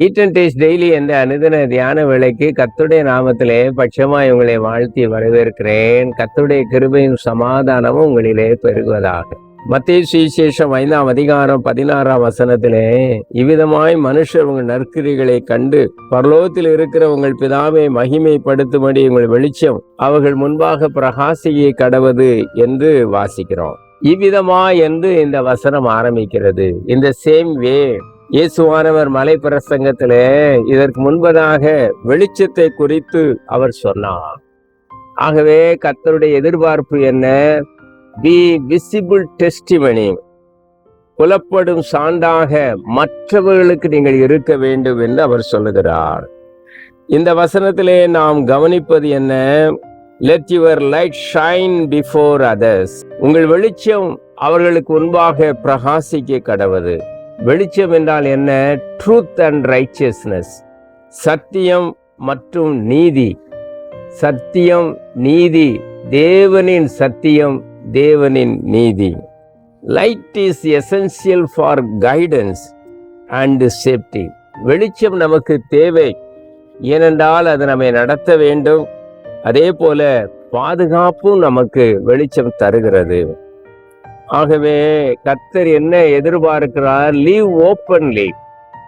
Eat and taste daily என்ற அனுதின தியான வேலைக்கு கத்துடைய நாமத்திலே பட்சமாய் உங்களை வாழ்த்தி வரவேற்கிறேன். கத்துடைய கிருபையும் சமாதானமும் உங்களிலே பெருகுவதாக. மத்திய சுவிசேஷம் ஐந்தாம் அதிகாரம் பதினாறாம் வசனத்திலே இவ்விதமாய் மனுஷர் உங்கள் நற்கிரிகளை கண்டு பரலோகத்தில் இருக்கிற உங்கள் பிதாவை மகிமைப்படுத்தும்படி உங்கள் வெளிச்சம் அவர்கள் முன்பாக பிரகாசியை கடவது என்று வாசிக்கிறோம். இவ்விதமா என்று இந்த வசனம் ஆரம்பிக்கிறது. இந்த சேம் வே இயேசுவானவர் மலை பிரசங்கத்திலே இதற்கு முன்பதாக வெளிச்சத்தை குறித்து அவர் சொன்னார். ஆகவே கர்த்தருடைய எதிர்பார்ப்பு என்ன? பி விசிபிள் டெஸ்டிமனி புலப்படும் சான்றாக மற்றவர்களுக்கு நீங்கள் இருக்க வேண்டும் என்று அவர் சொல்லுகிறார். இந்த வசனத்திலே நாம் கவனிப்பது என்ன? Let your light shine before others உங்கள் வெளிச்சம் அவர்களுக்கு முன்பாக பிரகாசிக்க கடவுது. வெளிச்சம் என்றால் என்ன? ட்ரூத் அண்ட் ரைச்சியஸ்னஸ் சத்தியம் மற்றும் நீதி. சத்தியம் நீதி. தேவனின் சத்தியம் தேவனின் நீதி. Light is essential for guidance and safety வெளிச்சம் நமக்கு தேவை. ஏனென்றால் அது நம்மை நடத்த வேண்டும். அதே போல பாதுகாப்பும் நமக்கு வெளிச்சம் தருகிறது. ஆகவே கர்த்தர் என்ன எதிர்பார்க்கிறார்? லீவ் ஓப்பன்லி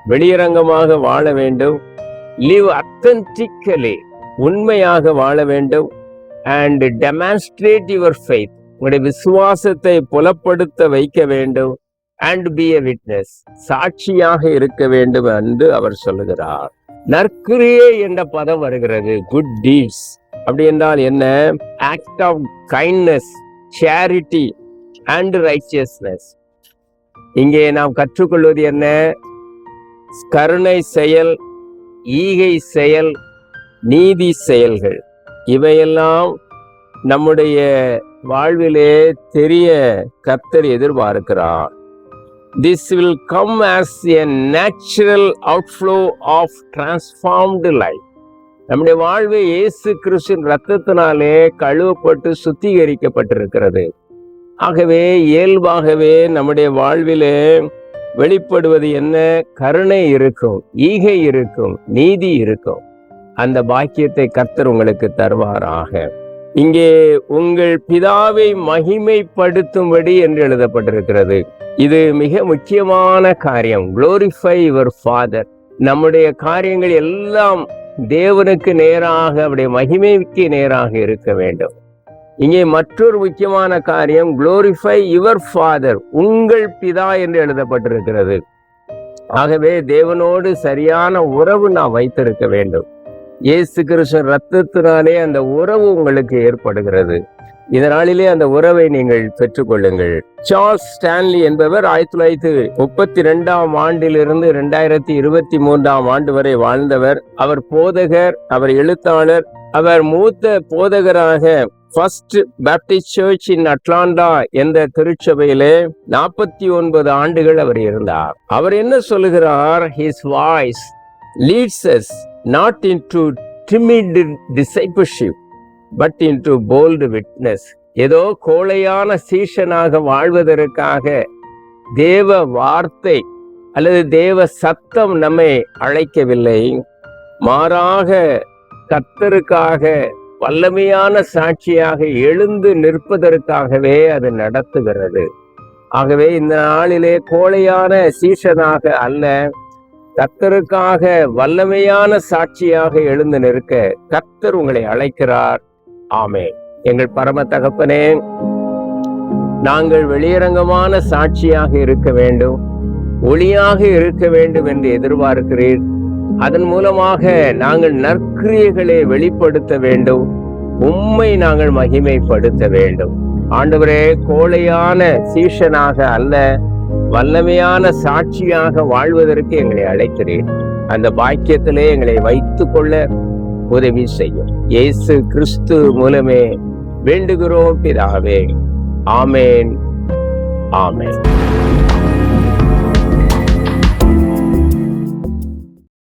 வெளியரங்கமாக வாழ வேண்டும். லீவ் அத்தன்டிக்கலி உண்மையாக வாழ வேண்டும். அண்ட் டெமான்ஸ்ட்ரேட் யுவர் ஃபெய்த் உங்களுடைய விசுவாசத்தை புலப்படுத்த வைக்க வேண்டும். அண்ட் பி எ விட்னஸ் சாட்சியாக இருக்க வேண்டும் என்று அவர் சொல்லுகிறார். நற்கிரியே என்ற பதம் வருகிறது. குட் டீட்ஸ் அப்படி என்றால் என்ன? Act of kindness charity and righteousness இங்கே நாம் கற்றுக்கொள்வது என்ன? கருணை செயல் ஈகை செயல் நீதி செயல்கள். இவையெல்லாம் நம்முடைய வாழ்விலே தெரிய கர்த்தர் எதிர்பார்க்கிறார். This will come as a natural outflow of transformed life நம்முடைய வாழ்வு இயேசு கிறிஸ்டின் ரத்தத்தினாலே கழுவப்பட்டு சுத்திகரிக்கப்பட்டிருக்கிறது. ஆகவே இயல்பாகவே நம்முடைய வாழ்விலே வெளிப்படுவது என்ன? கருணை இருக்கும் ஈகை இருக்கும் நீதி இருக்கும். அந்த பாக்கியத்தை கர்த்தர் உங்களுக்கு தருவாராக. இங்கே உங்கள் பிதாவை மகிமைப்படுத்தும்படி என்று எழுதப்பட்டிருக்கிறது. இது மிக முக்கியமான காரியம். குளோரிஃபை யுவர் ஃபாதர் நம்முடைய காரியங்கள் எல்லாம் தேவனுக்கு நேராக அவருடைய மகிமைக்கு நேராக இருக்க வேண்டும். இங்கே மற்றொரு முக்கியமான காரியம் குளோரிஃபை யுவர் ஃபாதர் உங்கள் பிதா என்று எழுதப்பட்டிருக்கிறது. ஆகவே தேவனோடு சரியான உறவு நாம் வைத்திருக்க வேண்டும். இயேசு கிருஷ்ணன் ரத்தத்தினாலே அந்த உறவு உங்களுக்கு ஏற்படுகிறது. இதனாலே அந்த உறவை நீங்கள் பெற்றுக்கொள்ளுங்கள். சார்ல்ஸ் ஸ்டான்லி என்பவர் ஆயிரத்தி தொள்ளாயிரத்தி முப்பத்தி ரெண்டாம் ஆண்டிலிருந்து ரெண்டாயிரத்தி இருபத்தி மூன்றாம் ஆண்டு வரை வாழ்ந்தவர். அவர் போதகர் அவர் எழுத்தாளர் அவர் மூத்த போதகராக first Baptist church in Atlanta என்ற திருச்சபையிலே நாற்பத்தி ஒன்பது ஆண்டுகள் அவர் இருந்தார். அவர் என்ன சொல்லுகிறார்? His voice leads us not into timid discipleship but into bold witness ஏதோ கோழையான சீஷனாக வாழ்வதற்காக தேவ வார்த்தை அல்லது தேவ சத்தம் நம்மை அழைக்கவில்லை. மாறாக கத்தருக்காக வல்லமையான சாட்சியாக எழுந்து நிற்பதற்காகவே அது நடத்துகிறது. ஆகவே இந்த நாளிலே கோழையான சீசனாக அல்ல கத்தருக்காக வல்லமையான சாட்சியாக எழுந்து நிற்க கத்தர் உங்களை அழைக்கிறார். ஆமே எங்கள் பரம தகப்பனே நாங்கள் வெளியரங்கமான சாட்சியாக இருக்க வேண்டும் ஒளியாக இருக்க வேண்டும் என்று எதிர்பார்க்கிறீர். அதன் மூலமாக நாங்கள் நற்கிரியைகளை வெளிப்படுத்த வேண்டும். உம்மை நாங்கள் மகிமைப்படுத்த வேண்டும். ஆண்டவரே கோழையான சீஷனாக அல்ல வல்லமையான சாட்சியாக வாழ்வதற்கு எங்களை அழைக்கிறேன் அந்த பாக்கியத்திலே எங்களை வைத்துக் கொள்ள உதவி செய்யும். இயேசு கிறிஸ்து மூலமே வேண்டுகிறோம் பிதாவே. ஆமேன். ஆமேன்.